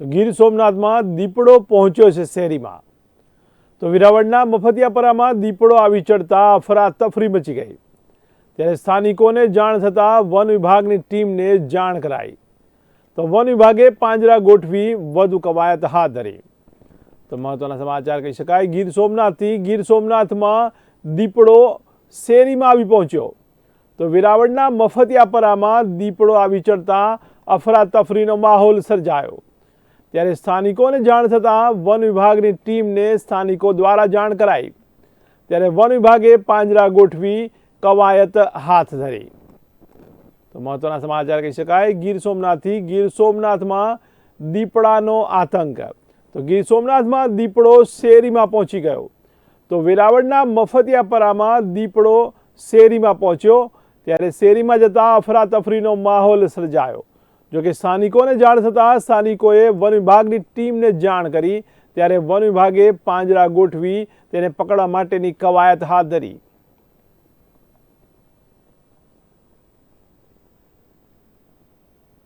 તો ગીર સોમનાથમાં દીપડો પહોંચ્યો છે શેરીમાં. તો વિરાવળના મફતિયાપરામાં દીપડો આવી ચડતા અફરાતફરી મચી ગઈ. ત્યારે સ્થાનિકોને જાણ થતાં વન વિભાગની ટીમને જાણ કરાઈ. તો વન વિભાગે પાંજરા ગોઠવી વધુ કવાયત હાથ ધરી. તો મહત્વના સમાચાર કહી શકાય, ગીર સોમનાથથી ગીર સોમનાથમાં દીપડો શેરીમાં આવી પહોંચ્યો. તો વેરાવળના મફતિયાપરામાં દીપડો આવી ચડતા અફરાતફરીનો માહોલ સર્જાયો. ત્યારે સ્થાનિકોને જાણ થતાં વન વિભાગની ટીમને સ્થાનિકો દ્વારા જાણ કરાઈ. ત્યારે વન વિભાગે પાંજરા ગોઠવી કવાયત હાથ ધરી. તો મહત્વના સમાચાર કહી શકાય, ગીર સોમનાથથી ગીર સોમનાથમાં દીપડાનો આતંક. તો ગીર સોમનાથમાં દીપડો શેરીમાં પહોંચી ગયો. તો વેરાવળના મફતિયાપરામાં દીપડો શેરીમાં પહોંચ્યો. ત્યારે શેરીમાં જતા અફરાતફરીનો માહોલ સર્જાયો. જોકે સ્થાનિકોને જાણ થતાં સ્થાનિકોએ વન વિભાગની ટીમને જાણ કરી, ત્યારે વન વિભાગે પાંજરા ગોઠવી તેને પકડવા માટેની કવાયત હાથ ધરી.